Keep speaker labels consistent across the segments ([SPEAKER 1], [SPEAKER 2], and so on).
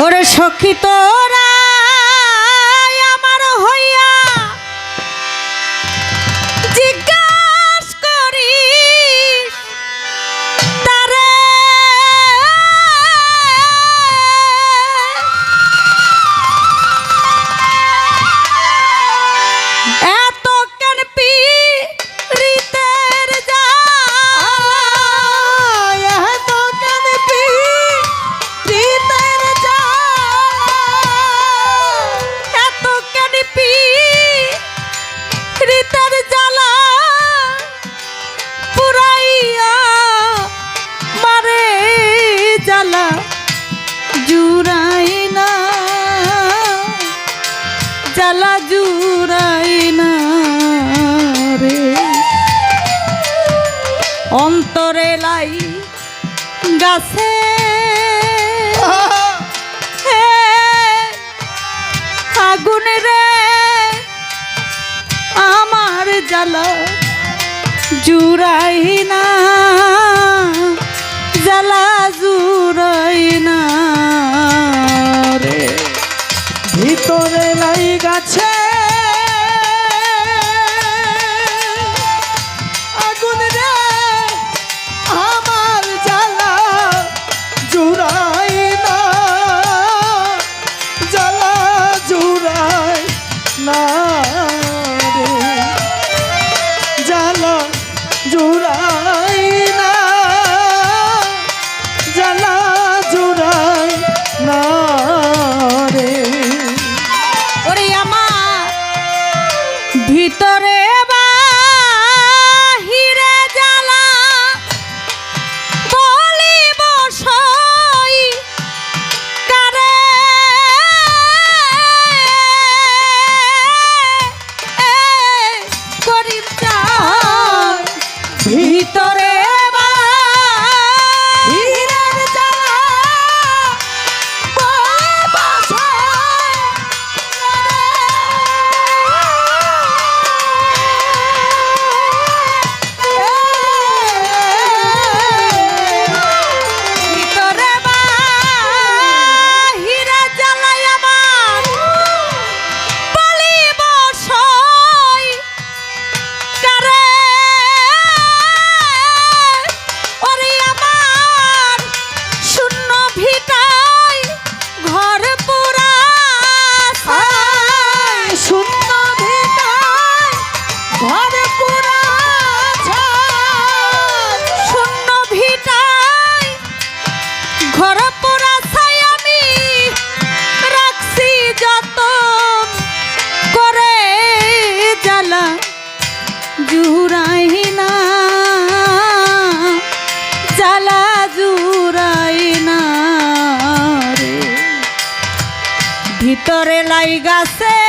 [SPEAKER 1] ওরে সখী তোরা জ্বালা জুড়াই না রে। অন্তরে লাই গাছে। আগুন রে আমার জ্বালা জুড়াই না my chest.
[SPEAKER 2] ভিতরে লাই গাছে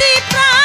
[SPEAKER 2] মরতি
[SPEAKER 1] প্রাণে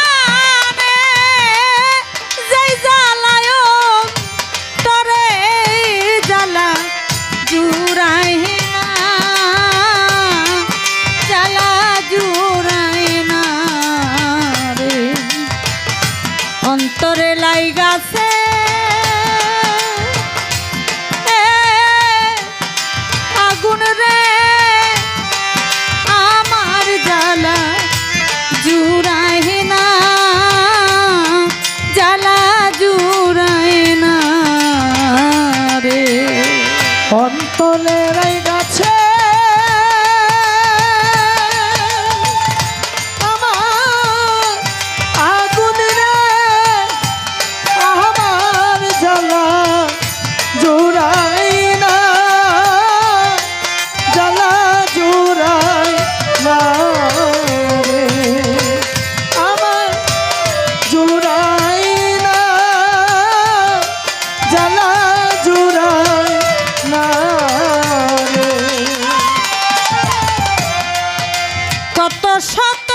[SPEAKER 1] কত শত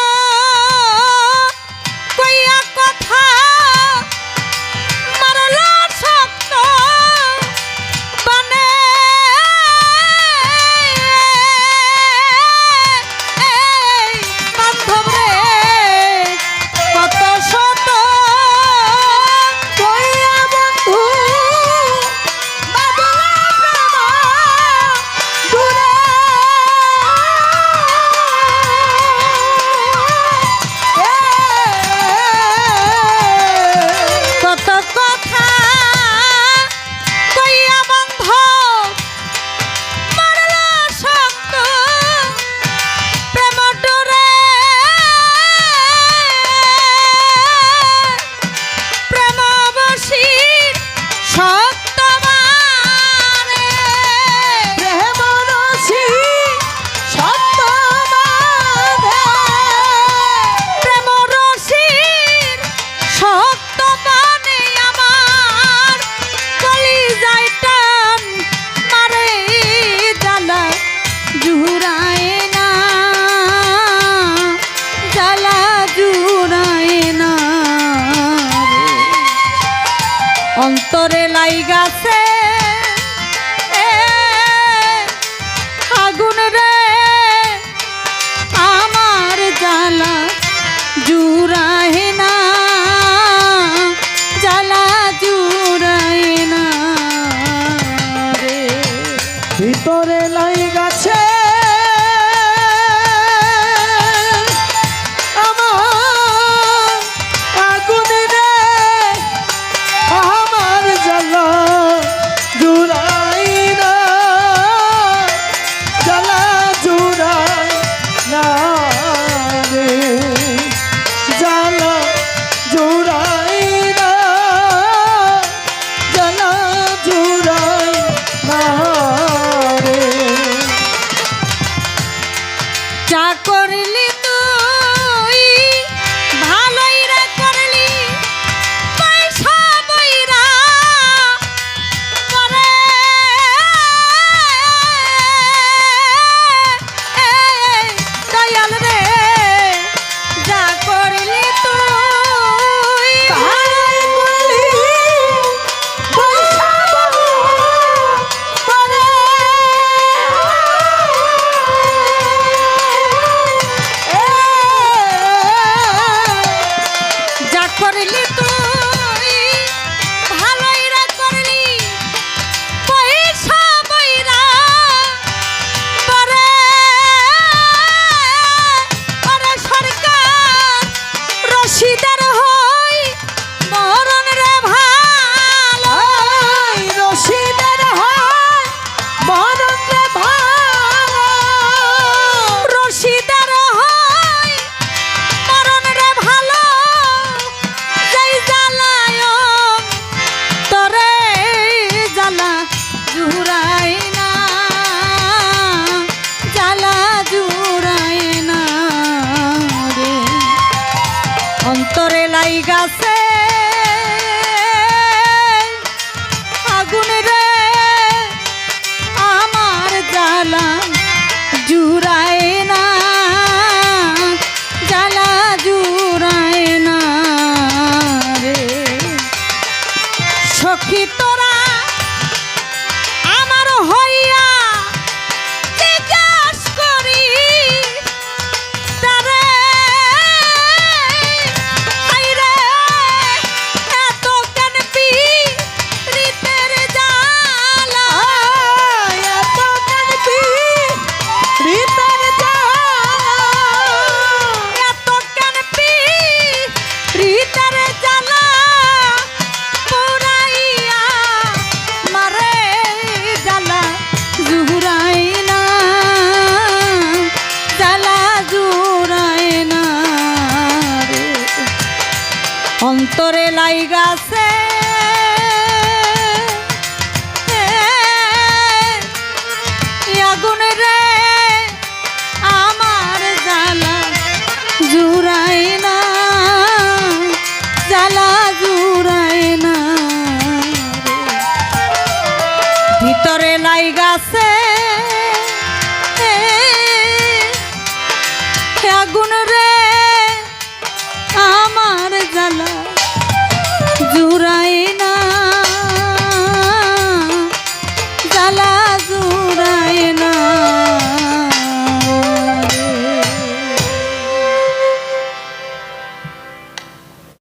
[SPEAKER 1] ভিতরে লাই বলা অন্তরে লাইগাছে। আগুন রে আমার জালা জুড়াই না জালা জুড়াই না ভিতরে লাইগাছে। আগুন রে জুড়ায়ে